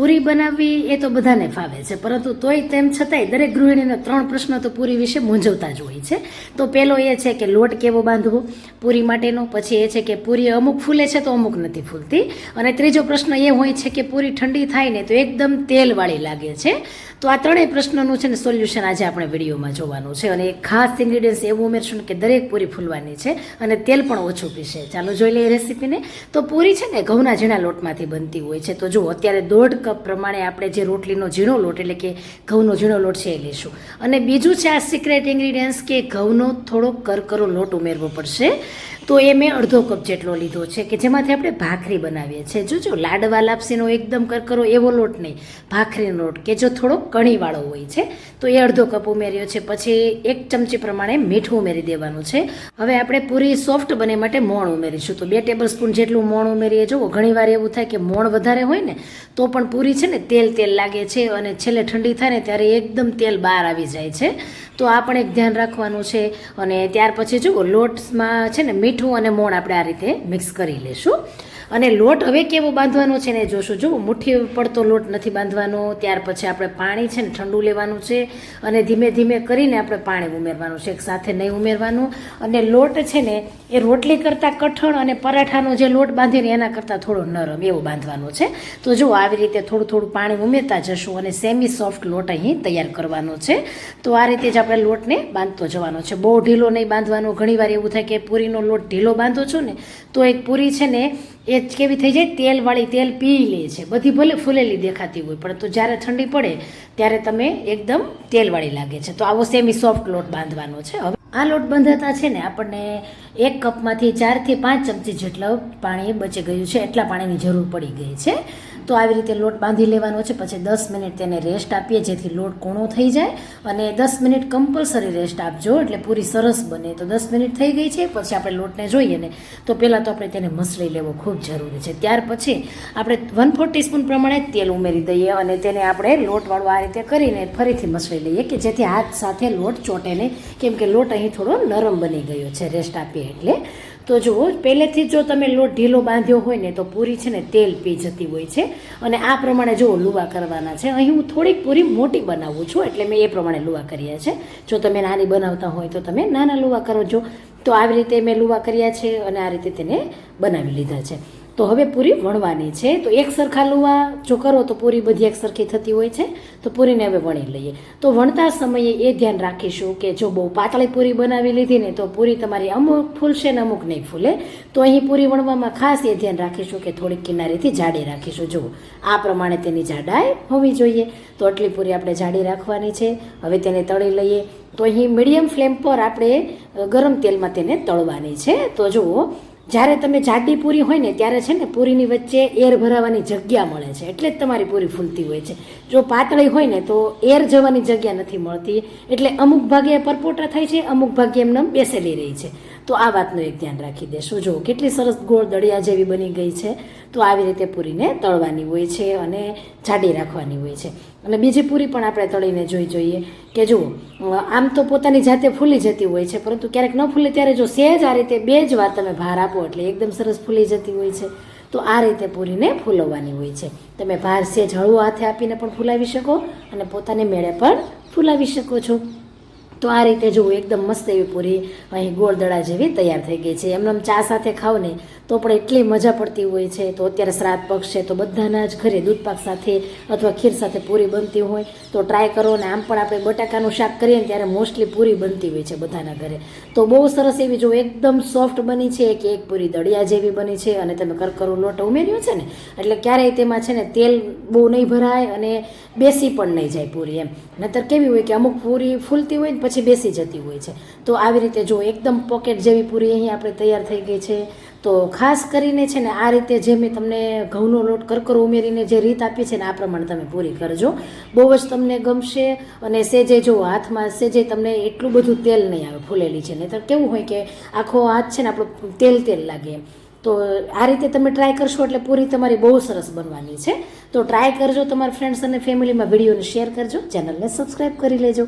પૂરી બનાવવી એ તો બધાને ફાવે છે. પરંતુ તોય તેમ છતાંય દરેક ગૃહિણીને ત્રણ પ્રશ્નો તો પૂરી વિશે મૂંઝવતા જ હોય છે. તો પહેલો એ છે કે લોટ કેવો બાંધવો? પૂરી માટેનો. પછી એ છે કે પૂરી અમુક ફૂલે છે તો અમુક નથી ફૂલતી. અને ત્રીજો પ્રશ્ન એ હોય છે કે પૂરી ઠંડી થાય ને તો એકદમ તેલવાળી લાગે છે. તો આ ત્રણેય પ્રશ્નોનું છે ને સોલ્યુશન આજે આપણે વિડીયોમાં જોવાનું છે અને એક ખાસ ઇન્ગ્રીડિયન્ટ્સ એવું ઉમેરશું કે દરેક પૂરી ફૂલવાની છે અને તેલ પણ ઓછું પીશે ચાલો જોઈ લઈએ રેસીપીને. તો પૂરી છે ને ઘઉંના ઝીણા લોટમાંથી બનતી હોય છે. તો જો અત્યારે દોઢ કપ પ્રમાણે આપણે જે રોટલીનો ઝીણો લોટ એટલે કે ઘઉંનો ઝીણો લોટ છે એ લઈશું. અને બીજું છે આ સિક્રેટ ઇન્ગ્રીડિયન્ટ્સ કે ઘઉંનો થોડો કરકરો લોટ ઉમેરવો પડશે. તો એ મેં અડધો કપ જેટલો લીધો છે, કે જેમાંથી આપણે ભાખરી બનાવીએ છીએ. જોજો, લાડવા, લાપસીનો એકદમ કરકરો, એવો લોટ નહીં. ભાખરીનો લોટ, કે જો થોડો કણીવાળો હોય છે, તો એ અડધો કપ ઉમેર્યો છે. પછી એક ચમચી પ્રમાણે મીઠું ઉમેરી દેવાનું છે. હવે આપણે પૂરી સોફ્ટ બને માટે મોણ ઉમેરીશું. તો બે ટેબલ સ્પૂન જેટલું મોણ ઉમેરીએ. જુઓ ઘણીવાર એવું થાય કે મોણ વધારે હોય ને, તો પણ પૂરી છે ને તેલ તેલ લાગે છે અને છેલ્લે ઠંડી થાય ને, ત્યારે એકદમ તેલ બહાર આવી જાય છે. તો આ પણ એક ધ્યાન રાખવાનું છે. અને ત્યાર પછી જુઓ લોટમાં છે ને મીઠું અને મોણ આપણે આ રીતે મિક્સ કરી લેશું. અને લોટ હવે કેવો બાંધવાનો છે ને જોશું. જો મુઠ્ઠી પડતો લોટ નથી બાંધવાનો, ત્યાર પછી આપણે પાણી છે ને ઠંડુ લેવાનું છે અને ધીમે ધીમે કરીને આપણે પાણી ઉમેરવાનું છે સાથે નહીં ઉમેરવાનું. અને લોટ છે ને એ રોટલી કરતાં કઠણ અને પરાઠાનો જે લોટ બાંધીને એના કરતાં થોડો નરમ એવો બાંધવાનો છે. તો જો આવી રીતે થોડું થોડું પાણી ઉમેરતા જશું અને સેમી સોફ્ટ લોટ અહીં તૈયાર કરવાનો છે. તો આ રીતે જ આપણે લોટને બાંધતો જવાનો છે. બહુ ઢીલો નહીં બાંધવાનો. ઘણીવાર એવું થાય કે પૂરીનો લોટ ઢીલો બાંધો છો ને, તો એક પૂરી છે ને એ જ કેવી થઈ જાય? તેલવાળી તેલ પી લે છે. બધી ભલે ફૂલેલી દેખાતી હોય, પણ તો જ્યારે ઠંડી પડે, ત્યારે તમે એકદમ તેલવાળી લાગે છે. તો આવો સેમી સોફ્ટ લોટ બાંધવાનો છે. હવે આ લોટ બંધાતા છે ને, આપણને એક કપમાંથી ચારથી પાંચ ચમચી જેટલું પાણી બચી ગયું છે. એટલા પાણીની જરૂર પડી ગઈ છે. તો આવી રીતે લોટ બાંધી લેવાનો છે. પછી દસ મિનિટ તેને રેસ્ટ આપીએ, જેથી લોટ કૂણો થઈ જાય. અને દસ મિનિટ કમ્પલસરી રેસ્ટ આપજો, એટલે પૂરી સરસ બને. તો દસ મિનિટ થઈ ગઈ છે, પછી આપણે લોટને જોઈએ ને. તો પહેલાં તો આપણે તેને મસળી લેવો ખૂબ જરૂરી છે. ત્યાર પછી આપણે વન ફોર ટીસ્પૂન પ્રમાણે તેલ ઉમેરી દઈએ અને તેને આપણે લોટવાળું આ રીતે કરીને ફરીથી મસળી લઈએ કે જેથી હાથ સાથે લોટ ચોટે નહીં. કેમ કે લોટ અહીં થોડો નરમ બની ગયો છે રેસ્ટ આપીએ એટલે. તો જુઓ, પહેલેથી જો તમે લોટ ઢીલો બાંધ્યો હોય ને, તો પૂરી છે ને તેલ પી જતી હોય છે. અને આ પ્રમાણે જુઓ, લુવા કરવાના છે. અહીં હું થોડીક પૂરી મોટી બનાવું છું, એટલે મેં એ પ્રમાણે લુવા કર્યા છે. જો તમે નાની બનાવતા હોય, તો તમે નાના લુવા કરો છો તો આવી રીતે મેં લુવા કર્યા છે અને આ રીતે તેને બનાવી લીધા છે. તો હવે પૂરી વણવાની છે. તો એક સરખા લુવા જો કરો તો પૂરી બધી એક સરખી થતી હોય છે. તો પૂરીને હવે વણી લઈએ. તો વણતા સમયે એ ધ્યાન રાખીશું કે જો બહુ પાતળી પૂરી બનાવી લીધી ને તો પૂરી તમારી અમુક ફૂલશે ને અમુક નહીં ફૂલે. તો અહીં પૂરી વણવામાં ખાસ એ ધ્યાન રાખીશું કે થોડીક કિનારીથી જાડી રાખીશું. જુઓ, આ પ્રમાણે તેની જાડાઈ હોવી જોઈએ. તો આટલી પૂરી આપણે જાડી રાખવાની છે. હવે તેને તળી લઈએ. તો અહીં મીડિયમ ફ્લેમ પર આપણે ગરમ તેલમાં તેને તળવાની છે. તો જુઓ જ્યારે તમે જાડી પૂરી હોય ને ત્યારે છે ને પૂરીની વચ્ચે એર ભરાવાની જગ્યા મળે છે. એટલે જ તમારી પૂરી ફૂલતી હોય છે. જો પાતળી હોય ને તો એર જવાની જગ્યા નથી મળતી. એટલે અમુક ભાગે પરપોટા થાય છે, અમુક ભાગે એમને બેસેલી રહી છે. તો આ વાતનું એક ધ્યાન રાખી દેશું. જો કેટલી સરસ ગોળ દળિયા જેવી બની ગઈ છે, તો આવી રીતે પૂરીને તળવાની હોય છે અને જાડી રાખવાની હોય છે. અને બીજી પૂરી પણ આપણે તળીને જોઈ જોઈએ કે જુઓ, આમ તો પોતાની જાતે ફૂલી જતી હોય છે, પરંતુ ક્યારેક ન ફૂલે ત્યારે જો સહેજ આ રીતે બે જ વાર તમે ભાર આપો એટલે એકદમ સરસ ફૂલી જતી હોય છે, તો આ રીતે પૂરીને ફૂલવવાની હોય છે. તમે ભાર સેજ હળવો હાથે આપીને પણ ફૂલાવી શકો અને પોતાની મેળે પણ ફૂલાવી શકો છો. તો આ રીતે જુઓ એકદમ મસ્ત એવી પૂરી અહીં ગોળ દડા જેવી તૈયાર થઈ ગઈ છે. એમને ચા સાથે ખાવ ને તો પણ એટલી મજા પડતી હોય છે. તો અત્યારે શ્રાદ્ધ પક્ષ છે તો બધાના જ ઘરે દૂધપાક સાથે અથવા ખીર સાથે પૂરી બનતી હોય. તો ટ્રાય કરો ને આમ પણ આપણે બટાકાનું શાક કરીએ ને ત્યારે મોસ્ટલી પૂરી બનતી હોય છે બધાના ઘરે. તો બહુ સરસ એવી જો એકદમ સોફ્ટ બની છે કે એક પૂરી દળિયા જેવી બની છે અને તમે કરકરો લોટ ઉમેર્યો છે ને એટલે ક્યારેય તેમાં છે ને તેલ બહુ નહીં ભરાય અને બેસી પણ નહીં જાય પૂરી એમ. નતર કેવી હોય કે અમુક પૂરી ફૂલતી હોય ને પછી બેસી જતી હોય છે. તો આવી રીતે જો એકદમ પોકેટ જેવી પૂરી અહીં આપણે તૈયાર થઈ ગઈ છે. તો ખાસ કરીને છે ને આ રીતે જે મેં તમને ઘઉંનો લોટ કરકરો ઉમેરીને જે રીત આપી છે ને આ પ્રમાણે તમે પૂરી કરજો. બહુ જ તમને ગમશે અને સેજે જો હાથમાં સેજે તમને એટલું બધું તેલ નહીં આવે ફૂલેલી છે. નહીતર કેવું હોય કે આખો હાથ છે ને આપણો તેલ તેલ લાગે. તો આ રીતે તમે ટ્રાય કરશો એટલે પૂરી તમારી બહુ સરસ બનવાની છે. તો ટ્રાય કરજો તમારા ફ્રેન્ડ્સ અને ફેમિલીમાં વિડીયોને શેર કરજો. ચેનલને સબસ્ક્રાઈબ કરી લેજો.